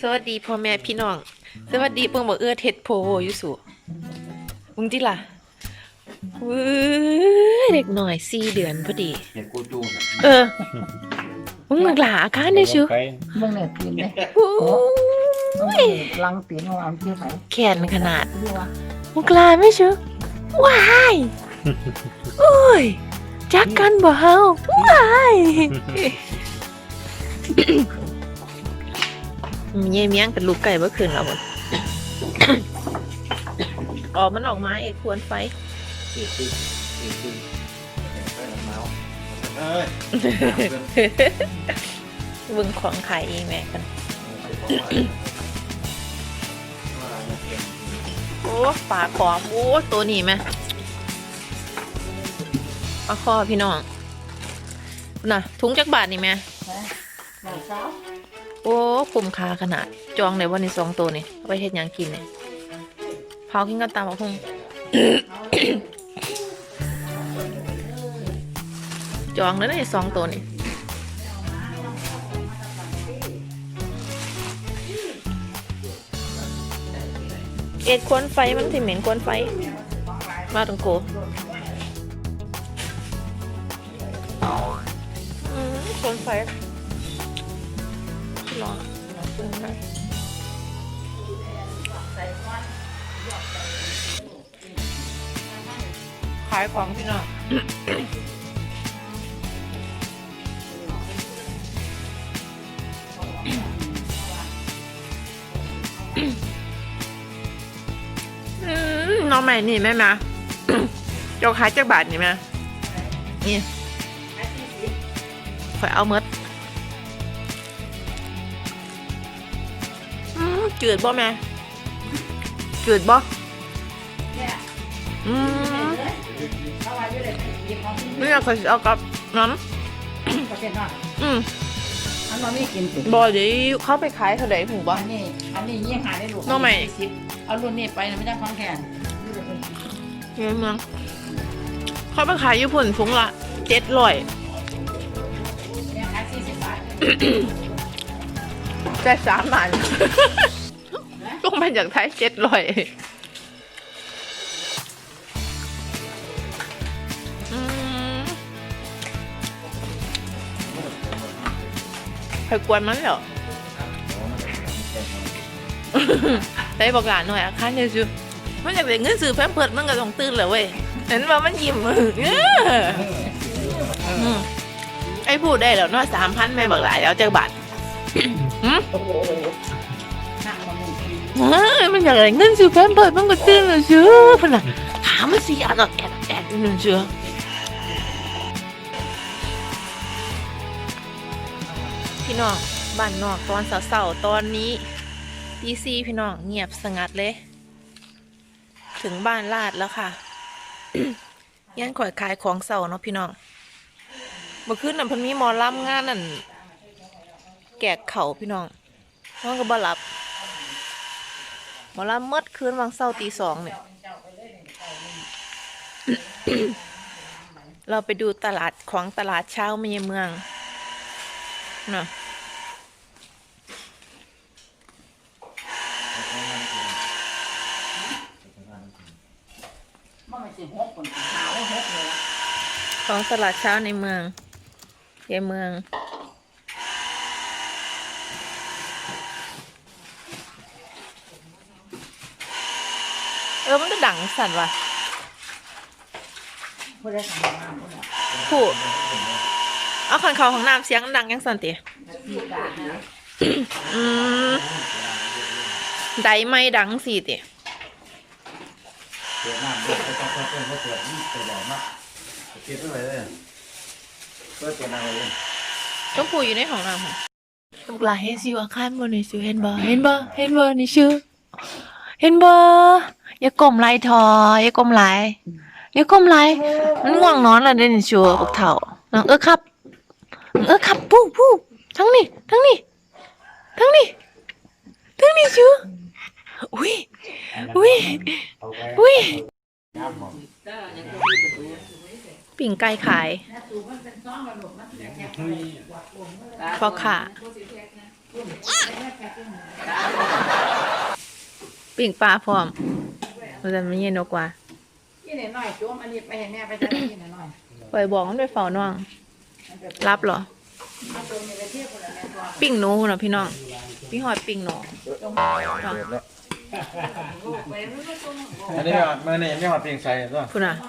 สวัสดีพ่อแม่พี่น้อง สวัสดีเพิ่งบอกเอื้อเท็ดโพอยู่สู่มึงจิล่ะเว้ยเด็กหน่อยสี่เดือนพอดี เห็ดกูจูนเออมึงมักหลาอาการได้ชิวไปมึงเนี่ยตีนเลยโอ้มึงยเนี่ยลังตีนของเราที่ไหนแขนขนาดดูว่ามึงกลาไม่ชิวว้ายโอ้ยจักกันบ่เฮาว้าย มีเยี่ยเมียงเป็นลูกไก่เมื่อคืนแล้วหมดออกมันออกมาเอกควรไฟตีตีตีตีไปน้ำเมาเอ้ยเบิ่งของขายเองแม่กัน โอ้ปลาขอมโอ้ตัวนี้ไหมปลาคอพี่น้องน่ะถุงจักบาทนี่แม่หนังเช้า โอ้คุ้มค่าขนาด จองเลยวันนี้สองตัวนี่เอาไปเฮ็ดหยังกินเนี่ยเผากินกันตามเอาคงจองแล้วนี่สองตัวนี่เอ็ดควนไฟมันสิเหม็นควนไฟ มาตรงโกอืมควนไฟ ร้อนขายของพี่น้องอืมน้องใหม่นี่แม่มาเจ้าขายจากบาทนี่แม่นี่คอยเอาเมด จืดบ่แม่จืดบ่อืมนี่อยากคอยสิเอากับน้ประเภทว่าำอืมอันนี้ไม่กินติบ่เดี๋ยวเข้าไปขายเท่าไหร่หูบ่อันนี้อันนี้ยิ่งหาได้ลูกน้องใหม่สิบเอารุ่นนี้ไปนะไม่ได้ของแทนเฮ้ยเมืองเข้าไปขายญี่ปุ่นฟุ้งละเจ็ดร้อยเนี่ยขายสี่สิบบาทได้สามบาทลง มาจากไทยเจ็ดร้อยใครกวนมันเหรอได้บอกหลานหน่อยอะคันเดียจูมันอยากได้เงินซื้อแพมเพิร์ดมันก็ต้องตื่นเลยเว้ยเห็นว่ามันยิ้มไอ้พูดได้แล้วเนาะสามพันไม่บอกหลายแล้วเจอบาท มึงเฮ้ยมันอยากได้เงินซื้อแพมเพิร์ดมันก็ตื่นเลยชื่อพนน่ะถามมันสิอะดอกแอดแอดนั่นเชื่อพี่น้องบ้านนอกตอนเสาๆตอนนี้ดีซีพี่น้องเงียบสงัดเลย ถึงบ้านลาดแล้วค่ะ ย่านข่อยขายของเสาเนาะพี่น้องเมื่อคืนน่ะพันมีหมอล่ำงานนั่นแกกเข่าพี่น้องมันก็บ่หลับ หมอลำเมื่อคืนวังเสาร์ตีสองเนี่ย เราไปดูตลาดของตลาดเช้าเมียเมืองนะมันาว่าหกเลยของตลาดเช้าในเมืองเยเมือง เออมันก็ดังสั่นว่ะผู้ได้ทำงานผู้ได้ผู้เอาขันเขาของน้ำเสียงดังยังสั่นติที่การนะอืมไดไม่ดังสิติเปิดน้ำเปิดไปต้องเปิดเปิดเปิดนี่เปิดหลอดมากเก็บไว้เลยเปิดเปิดน้ำเลยต้องผู้อยู่ในของน้ำค่ะลูกหลานเห็นสิว่าข้านบนนี่ชื่อเห็นบ่เห็นบ่เห็นบ่นี่ชื่อ เห็นบ่อย่ากลมไหลทออย่ากลมไหลอย่ากลมไหลมันง่วงนอนแล้วเด้นี่ชัวพวกเฒ่าน้องเออครับ เออครับผู้ผู้ทั้งนี้ทั้งนี้ทั้งนี้ทั้งนี้ชัวอุ้ยอุ้ยเอาไปอุ้ยน้ำหอมปิ่งไก่ขายพ่อค่ะ ปิ่งปลาพร้อมมันจะไม่เย็นกว่านี่หน่อยจุ่มอันนี้ไปให้แม่ไปจะได้กินหน่อยปล่อยบอกมันไปเฝ้าน้อง รับเหรอเอาตัวนี้ไปเทียบกับแม่ตัวปิ่งหนูเหรอพี่น้อง พี่หอดปิ่งหนูอันนี้เมื่อนี่ไม่หอดเพียงใส่ตัวคุณอะเ